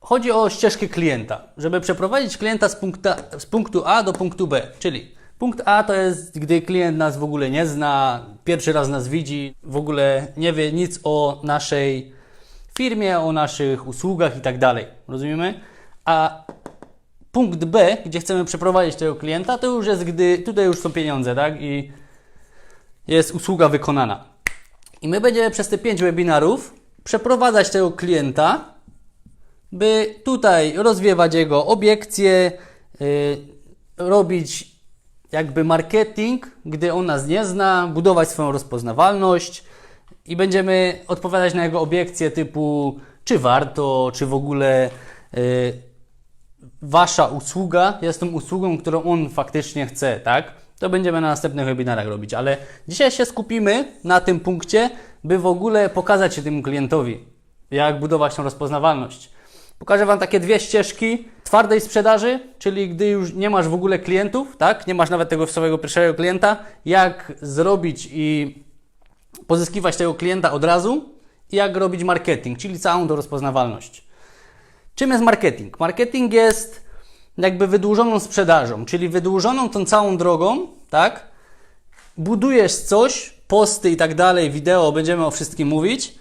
Chodzi o ścieżkę klienta, żeby przeprowadzić klienta z, punkta, z punktu A do punktu B. Czyli punkt A to jest, gdy klient nas w ogóle nie zna, pierwszy raz nas widzi, w ogóle nie wie nic o naszej firmie, o naszych usługach i tak dalej. Rozumiemy? A punkt B, gdzie chcemy przeprowadzić tego klienta, to już jest, gdy tutaj już są pieniądze, tak? I jest usługa wykonana. I my będziemy przez te 5 webinarów przeprowadzać tego klienta, by tutaj rozwiewać jego obiekcje, yy, robić jakby marketing, gdy on nas nie zna, budować swoją rozpoznawalność i będziemy odpowiadać na jego obiekcje typu czy warto, czy w ogóle yy, wasza usługa jest tą usługą, którą on faktycznie chce, tak? To będziemy na następnych webinarach robić, ale dzisiaj się skupimy na tym punkcie, by w ogóle pokazać się temu klientowi, jak budować tą rozpoznawalność. Pokażę Wam takie dwie ścieżki twardej sprzedaży, czyli gdy już nie masz w ogóle klientów, tak? Nie masz nawet tego swojego pierwszego klienta, jak zrobić i pozyskiwać tego klienta od razu i jak robić marketing, czyli całą tą rozpoznawalność. Czym jest marketing? Marketing jest jakby wydłużoną sprzedażą, czyli wydłużoną tą całą drogą, tak? Budujesz coś, posty i tak dalej, wideo, będziemy o wszystkim mówić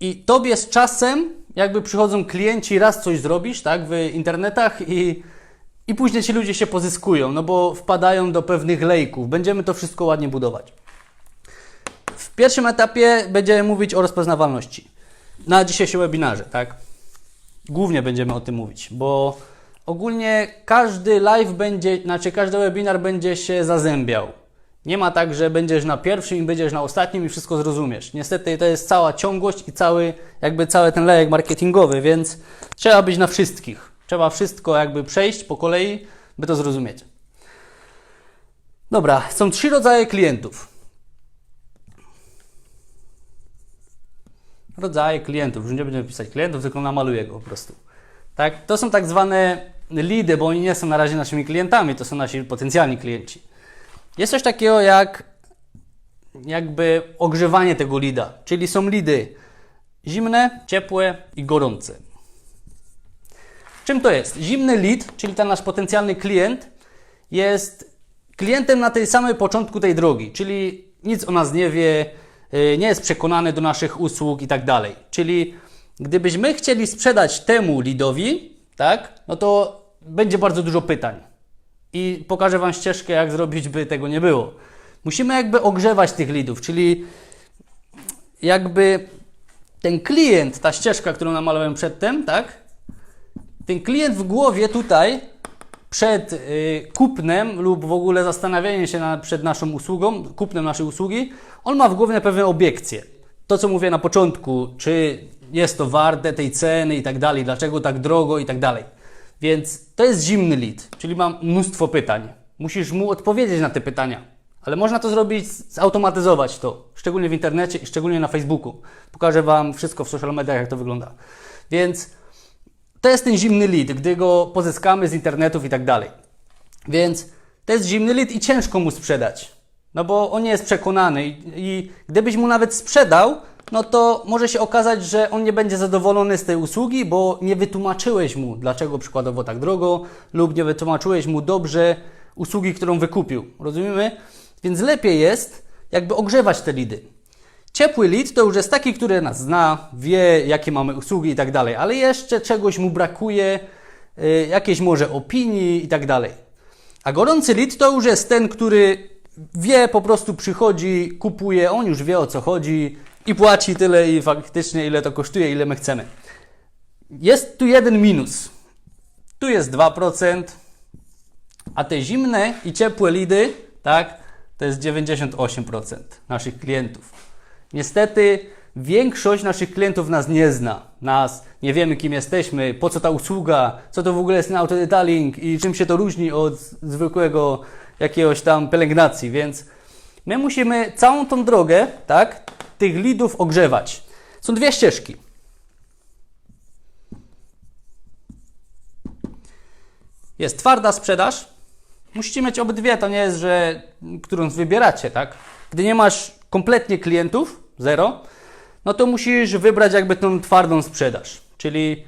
i tobie z czasem jakby przychodzą klienci, raz coś zrobisz, tak, w internetach i, i później ci ludzie się pozyskują, no bo wpadają do pewnych lejków. Będziemy to wszystko ładnie budować. W pierwszym etapie będziemy mówić o rozpoznawalności. Na dzisiejszym webinarze, tak? Głównie będziemy o tym mówić, bo ogólnie każdy live będzie, znaczy każdy webinar będzie się zazębiał. Nie ma tak, że będziesz na pierwszym i będziesz na ostatnim i wszystko zrozumiesz. Niestety to jest cała ciągłość i cały, jakby cały ten lejek marketingowy, więc trzeba być na wszystkich. Trzeba wszystko jakby przejść po kolei, by to zrozumieć. Dobra, są trzy rodzaje klientów. rodzaje klientów. Już nie będziemy pisać klientów, tylko namaluję go po prostu. Tak? To są tak zwane lidy, bo oni nie są na razie naszymi klientami, to są nasi potencjalni klienci. Jest coś takiego jak jakby ogrzewanie tego lida, czyli są lidy zimne, ciepłe i gorące. Czym to jest? Zimny lead, czyli ten nasz potencjalny klient, jest klientem na tej samej początku tej drogi, czyli nic o nas nie wie, y, nie jest przekonany do naszych usług i tak dalej. Czyli gdybyśmy chcieli sprzedać temu lidowi, tak, no to będzie bardzo dużo pytań. I pokażę Wam ścieżkę, jak zrobić, by tego nie było. Musimy jakby ogrzewać tych lidów, czyli jakby ten klient, ta ścieżka, którą namalowałem przedtem, tak, ten klient w głowie tutaj przed y, kupnem lub w ogóle zastanawianiem się przed naszą usługą, kupnem naszej usługi, on ma w głowie pewne obiekcje. To, co mówię na początku, czy jest to warte tej ceny i tak dalej, dlaczego tak drogo i tak dalej. Więc to jest zimny lead, czyli mam mnóstwo pytań. Musisz mu odpowiedzieć na te pytania. Ale można to zrobić, zautomatyzować to, szczególnie w internecie i szczególnie na Facebooku. Pokażę Wam wszystko w social mediach, jak to wygląda. Więc to jest ten zimny lead, gdy go pozyskamy z internetów i tak dalej. Więc to jest zimny lead i ciężko mu sprzedać. No bo on nie jest przekonany i, i gdybyś mu nawet sprzedał, no to może się okazać, że on nie będzie zadowolony z tej usługi, bo nie wytłumaczyłeś mu, dlaczego przykładowo tak drogo, lub nie wytłumaczyłeś mu dobrze usługi, którą wykupił. Rozumiemy? Więc lepiej jest jakby ogrzewać te lidy. Ciepły lead to już jest taki, który nas zna, wie jakie mamy usługi i tak dalej, ale jeszcze czegoś mu brakuje, y, jakiejś może opinii i tak dalej. A gorący lead to już jest ten, który wie, po prostu przychodzi, kupuje, on już wie o co chodzi i płaci tyle i faktycznie ile to kosztuje, ile my chcemy. Jest tu jeden minus. Tu jest 2%, a te zimne i ciepłe lidy, tak, to jest 98% naszych klientów. Niestety większość naszych klientów nas nie zna. Nas nie wiemy kim jesteśmy, po co ta usługa, co to w ogóle jest autodetailing i czym się to różni od zwykłego jakiegoś tam pielęgnacji, więc my musimy całą tą drogę, tak, tych lidów ogrzewać. Są dwie ścieżki. Jest twarda sprzedaż. Musicie mieć obydwie, to nie jest, że którą wybieracie, tak? Gdy nie masz kompletnie klientów, zero, no to musisz wybrać jakby tą twardą sprzedaż. Czyli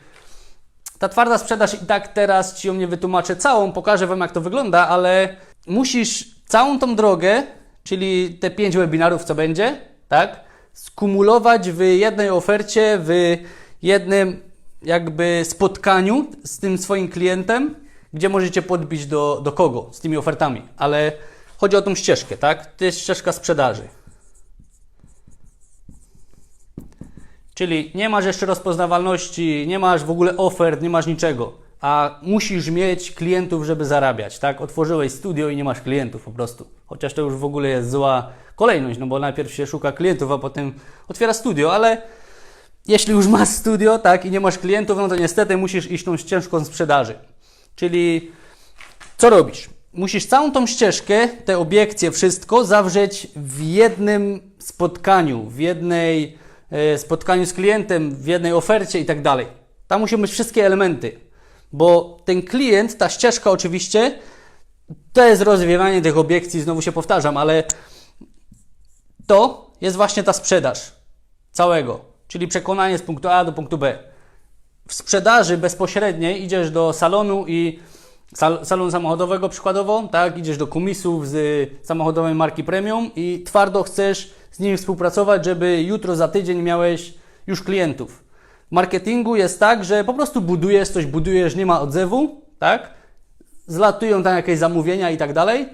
Ta twarda sprzedaż i tak teraz Ci ją nie wytłumaczę całą, pokażę Wam jak to wygląda, ale musisz całą tą drogę, czyli te pięć webinarów, co będzie, tak, skumulować w jednej ofercie, w jednym jakby spotkaniu z tym swoim klientem, gdzie możecie podbić do, do kogo z tymi ofertami, ale chodzi o tą ścieżkę, tak? To jest ścieżka sprzedaży. Czyli nie masz jeszcze rozpoznawalności, nie masz w ogóle ofert, nie masz niczego, a musisz mieć klientów, żeby zarabiać, tak? Otworzyłeś studio i nie masz klientów po prostu. Chociaż to już w ogóle jest zła kolejność, no bo najpierw się szuka klientów, a potem otwiera studio, ale jeśli już masz studio, tak, i nie masz klientów, no to niestety musisz iść tą ścieżką sprzedaży. Czyli co robisz? Musisz całą tą ścieżkę, te obiekcje, wszystko zawrzeć w jednym spotkaniu, w jednej e, spotkaniu z klientem, w jednej ofercie i tak dalej. Tam muszą być wszystkie elementy, bo ten klient, ta ścieżka oczywiście, to jest rozwiewanie tych obiekcji, znowu się powtarzam, ale to jest właśnie ta sprzedaż całego, czyli przekonanie z punktu A do punktu B. W sprzedaży bezpośredniej idziesz do salonu i sal, salonu samochodowego przykładowo, tak, idziesz do komisów z samochodowej marki premium i twardo chcesz z nimi współpracować, żeby jutro za tydzień miałeś już klientów. W marketingu jest tak, że po prostu budujesz coś, budujesz, nie ma odzewu, tak? Zlatują tam jakieś zamówienia i tak dalej,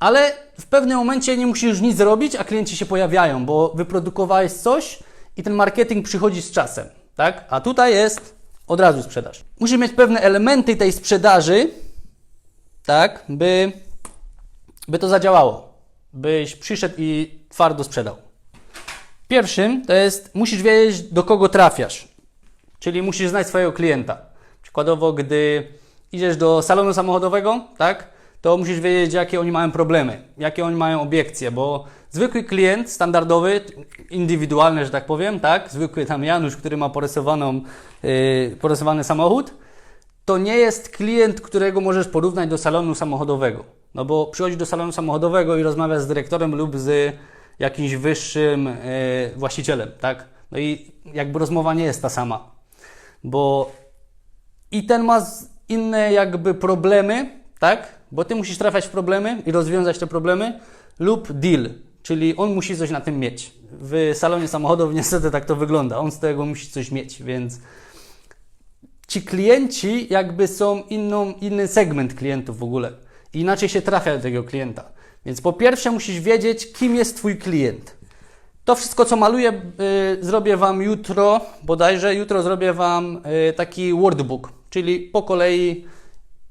ale w pewnym momencie nie musisz nic zrobić, a klienci się pojawiają, bo wyprodukowałeś coś i ten marketing przychodzi z czasem, tak? A tutaj jest od razu sprzedaż. Musisz mieć pewne elementy tej sprzedaży, tak, by, by to zadziałało, byś przyszedł i twardo sprzedał. Pierwszym to jest, musisz wiedzieć, do kogo trafiasz, czyli musisz znać swojego klienta. Przykładowo, gdy idziesz do salonu samochodowego, tak, to musisz wiedzieć, jakie oni mają problemy, jakie oni mają obiekcje, bo zwykły klient, standardowy, indywidualny, że tak powiem, tak, zwykły tam Janusz, który ma porysowaną, yy, porysowany samochód, to nie jest klient, którego możesz porównać do salonu samochodowego. No bo przychodzi do salonu samochodowego i rozmawia z dyrektorem lub z jakimś wyższym yy, właścicielem, tak? No i jakby rozmowa nie jest ta sama, bo i ten ma inne jakby problemy, tak? Bo ty musisz trafiać w problemy i rozwiązać te problemy, lub deal, czyli on musi coś na tym mieć. W salonie samochodów niestety tak to wygląda. On z tego musi coś mieć, więc ci klienci jakby są inną, inny segment klientów w ogóle. Inaczej się trafia do tego klienta. Więc po pierwsze musisz wiedzieć, kim jest Twój klient. To wszystko, co maluję, y, zrobię Wam jutro, bodajże jutro zrobię Wam y, taki workbook, czyli po kolei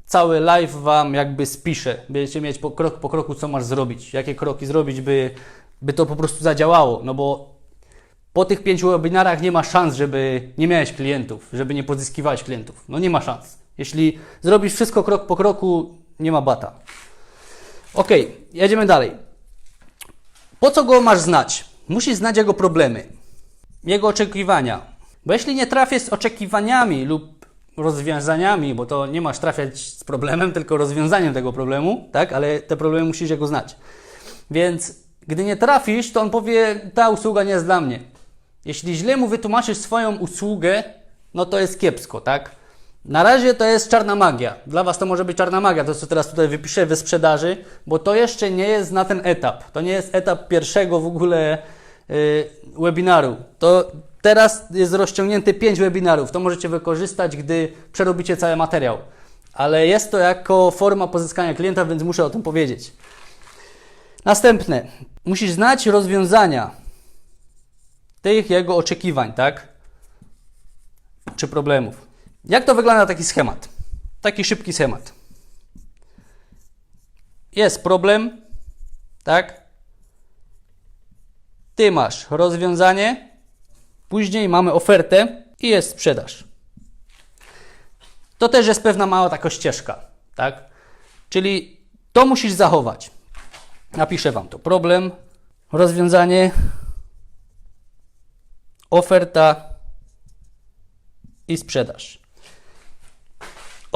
cały live Wam jakby spiszę. Będziecie mieć po, krok po kroku, co masz zrobić, jakie kroki zrobić, by, by to po prostu zadziałało. No bo po tych pięciu webinarach nie ma szans, żeby nie miałeś klientów, żeby nie pozyskiwałeś klientów. No nie ma szans. Jeśli zrobisz wszystko krok po kroku, nie ma bata. Ok, jedziemy dalej. Po co go masz znać? Musisz znać jego problemy, jego oczekiwania. Bo jeśli nie trafię z oczekiwaniami lub rozwiązaniami, bo to nie masz trafiać z problemem, tylko rozwiązaniem tego problemu, tak? Ale te problemy musisz jego znać. Więc gdy nie trafisz, to on powie, ta usługa nie jest dla mnie. Jeśli źle mu wytłumaczysz swoją usługę, no to jest kiepsko, tak? Na razie to jest czarna magia. Dla Was to może być czarna magia, to co teraz tutaj wypiszę we sprzedaży, bo to jeszcze nie jest na ten etap. To nie jest etap pierwszego w ogóle webinaru. To teraz jest rozciągnięte 5 webinarów. To możecie wykorzystać, gdy przerobicie cały materiał. Ale jest to jako forma pozyskania klienta, więc muszę o tym powiedzieć. Następne. Musisz znać rozwiązania tych jego oczekiwań, tak? Czy problemów. Jak to wygląda taki schemat? Taki szybki schemat. Jest problem, tak? Ty masz rozwiązanie, później mamy ofertę i jest sprzedaż. To też jest pewna mała taka ścieżka, tak? Czyli to musisz zachować. Napiszę Wam to. Problem, rozwiązanie, oferta i sprzedaż.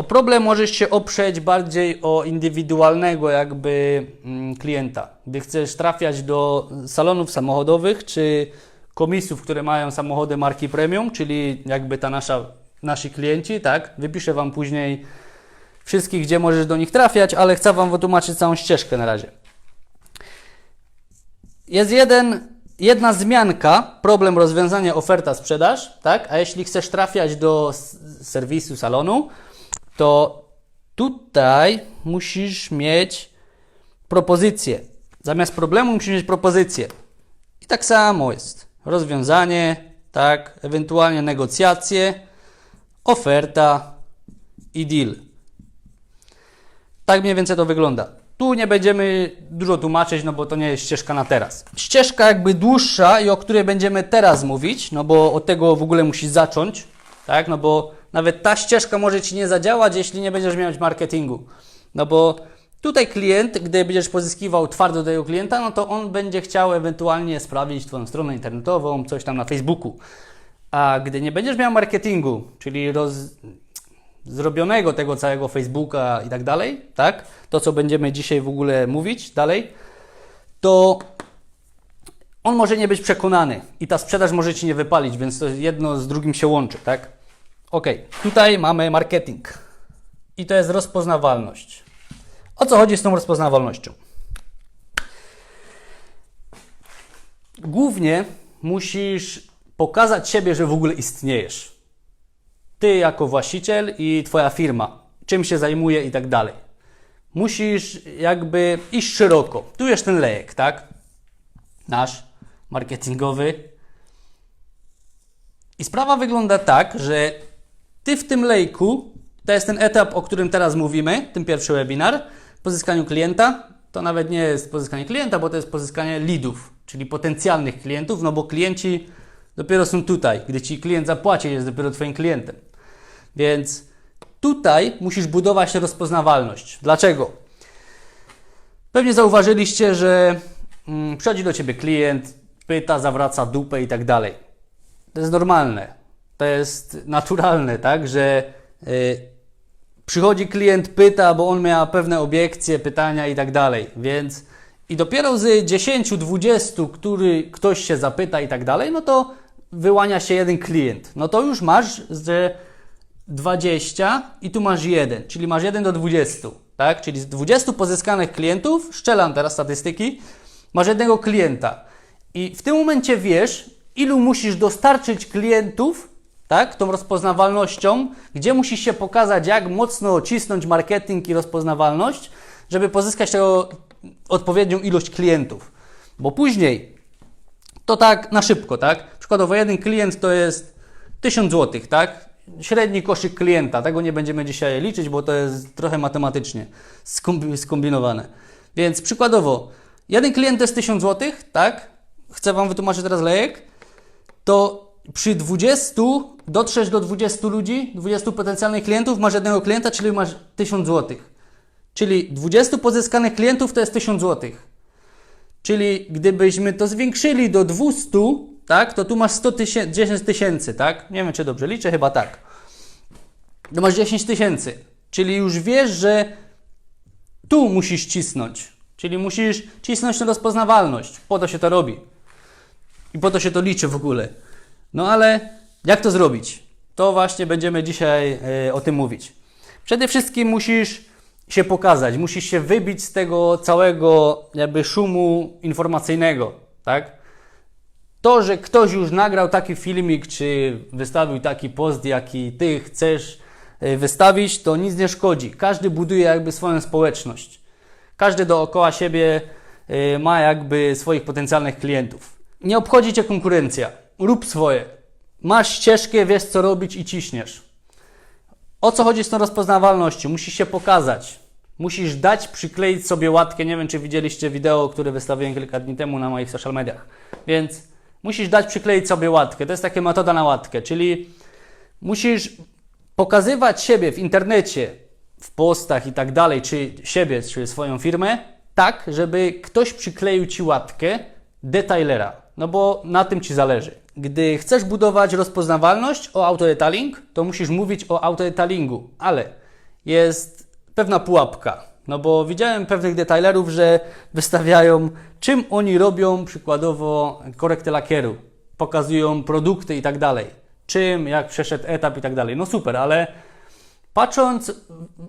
O problem możesz się oprzeć bardziej o indywidualnego jakby mm, klienta. Gdy chcesz trafiać do salonów samochodowych czy komisów, które mają samochody marki premium, czyli jakby ta nasza nasi klienci, tak? Wypiszę Wam później wszystkich, gdzie możesz do nich trafiać, ale chcę Wam wytłumaczyć całą ścieżkę na razie. Jest jeden, jedna zmianka, problem rozwiązania oferta sprzedaż, tak? A jeśli chcesz trafiać do serwisu salonu, to tutaj musisz mieć propozycję. Zamiast problemu musisz mieć propozycję. I tak samo jest. Rozwiązanie, tak, ewentualnie negocjacje, oferta i deal. Tak mniej więcej to wygląda. Tu nie będziemy dużo tłumaczyć, no bo to nie jest ścieżka na teraz. Ścieżka jakby dłuższa i o której będziemy teraz mówić, no bo od tego w ogóle musisz zacząć, tak? No bo nawet ta ścieżka może Ci nie zadziałać, jeśli nie będziesz miał marketingu. No bo tutaj klient, gdy będziesz pozyskiwał twardo do tego klienta, no to on będzie chciał ewentualnie sprawdzić Twoją stronę internetową, coś tam na Facebooku. A gdy nie będziesz miał marketingu, czyli roz, zrobionego tego całego Facebooka i tak dalej, tak? To, co będziemy dzisiaj w ogóle mówić dalej, to on może nie być przekonany i ta sprzedaż może Ci nie wypalić, więc to jedno z drugim się łączy, tak? Ok, tutaj mamy marketing i to jest rozpoznawalność. O co chodzi z tą rozpoznawalnością? Głównie musisz pokazać siebie, że w ogóle istniejesz ty jako właściciel i twoja firma, czym się zajmuje i tak dalej. Musisz jakby iść szeroko. Tu jest ten lejek, tak? Nasz marketingowy. I sprawa wygląda tak, że ty w tym lejku, to jest ten etap, o którym teraz mówimy, ten pierwszy webinar, pozyskaniu klienta. To nawet nie jest pozyskanie klienta, bo to jest pozyskanie leadów, czyli potencjalnych klientów, no bo klienci dopiero są tutaj. Gdy ci klient zapłaci, jest dopiero twoim klientem. Więc tutaj musisz budować rozpoznawalność. Dlaczego? Pewnie zauważyliście, że mm, przychodzi do ciebie klient, pyta, zawraca dupę i tak dalej. To jest normalne. To jest naturalne, tak, że y, przychodzi klient, pyta, bo on miał pewne obiekcje, pytania i tak dalej. Więc i dopiero z 10, 20, który ktoś się zapyta i tak dalej, no to wyłania się jeden klient. No to już masz, że 20 i tu masz 1, czyli masz 1 do 20, tak? Czyli z 20 pozyskanych klientów, szczelam teraz statystyki, masz jednego klienta. I w tym momencie wiesz, ilu musisz dostarczyć klientów, tak? Tą rozpoznawalnością, gdzie musisz się pokazać, jak mocno cisnąć marketing i rozpoznawalność, żeby pozyskać tego odpowiednią ilość klientów. Bo później to tak na szybko, tak? Przykładowo jeden klient to jest 1000 zł, tak? Średni koszyk klienta, tego nie będziemy dzisiaj liczyć, bo to jest trochę matematycznie skombi- skombinowane. Więc przykładowo, jeden klient to jest 1000 zł, tak? Chcę Wam wytłumaczyć teraz lejek. To przy 20 dotrzesz do 20 ludzi, 20 potencjalnych klientów, masz jednego klienta, czyli masz 1000 zł. Czyli 20 pozyskanych klientów to jest 1000 zł. Czyli gdybyśmy to zwiększyli do 200, tak, to tu masz 100 tysięcy, 10 tysięcy, tak? Nie wiem, czy dobrze liczę, chyba tak. To masz 10 tysięcy. Czyli już wiesz, że tu musisz cisnąć. Czyli musisz cisnąć na rozpoznawalność. Po to się to robi. I po to się to liczy w ogóle. No ale jak to zrobić? To właśnie będziemy dzisiaj e, o tym mówić. Przede wszystkim musisz się pokazać, musisz się wybić z tego całego jakby szumu informacyjnego, tak? To, że ktoś już nagrał taki filmik, czy wystawił taki post, jaki ty chcesz e, wystawić, to nic nie szkodzi. Każdy buduje jakby swoją społeczność. Każdy dookoła siebie e, ma jakby swoich potencjalnych klientów. Nie obchodzi cię konkurencja. Rób swoje. Masz ścieżkę, wiesz co robić i ciśniesz. O co chodzi z tą rozpoznawalnością? Musisz się pokazać. Musisz dać, przykleić sobie łatkę. Nie wiem, czy widzieliście wideo, które wystawiłem kilka dni temu na moich social mediach. Więc musisz dać, przykleić sobie łatkę. To jest taka metoda na łatkę, czyli musisz pokazywać siebie w internecie, w postach i tak dalej, czy siebie, czy swoją firmę, tak, żeby ktoś przykleił ci łatkę detailera. No bo na tym ci zależy. Gdy chcesz budować rozpoznawalność o autodetaling, to musisz mówić o autodetalingu, ale jest pewna pułapka. No bo widziałem pewnych detailerów, że wystawiają, czym oni robią, przykładowo korektę lakieru, pokazują produkty i tak dalej. czym, jak przeszedł etap i tak dalej. No super, ale patrząc,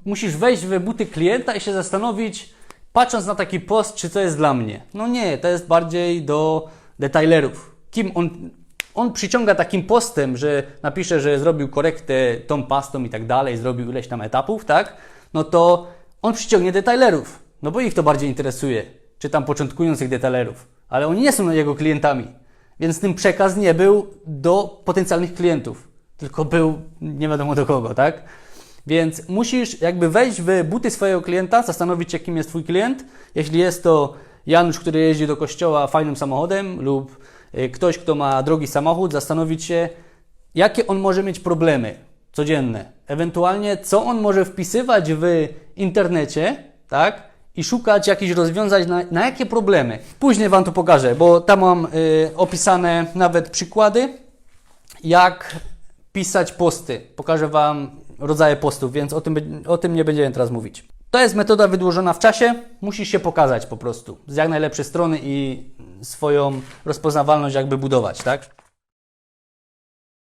musisz wejść w buty klienta i się zastanowić, patrząc na taki post, czy to jest dla mnie. No nie, to jest bardziej do detailerów. Kim on, on przyciąga takim postem, że napisze, że zrobił korektę tą pastą i tak dalej, zrobił ileś tam etapów, tak? No to on przyciągnie detailerów, no bo ich to bardziej interesuje, czy tam początkujących detailerów, ale oni nie są jego klientami, więc ten przekaz nie był do potencjalnych klientów, tylko był nie wiadomo do kogo, tak? Więc musisz jakby wejść w buty swojego klienta, zastanowić się, kim jest Twój klient. Jeśli jest to Janusz, który jeździ do kościoła fajnym samochodem, lub ktoś, kto ma drogi samochód, zastanowić się, jakie on może mieć problemy codzienne. Ewentualnie, co on może wpisywać w internecie, tak? I szukać jakichś rozwiązań na, na jakie problemy. Później Wam to pokażę, bo tam mam y, opisane nawet przykłady, jak pisać posty. Pokażę Wam rodzaje postów, więc o tym, o tym nie będziemy teraz mówić. To jest metoda wydłużona w czasie. Musisz się pokazać po prostu z jak najlepszej strony i swoją rozpoznawalność jakby budować, tak?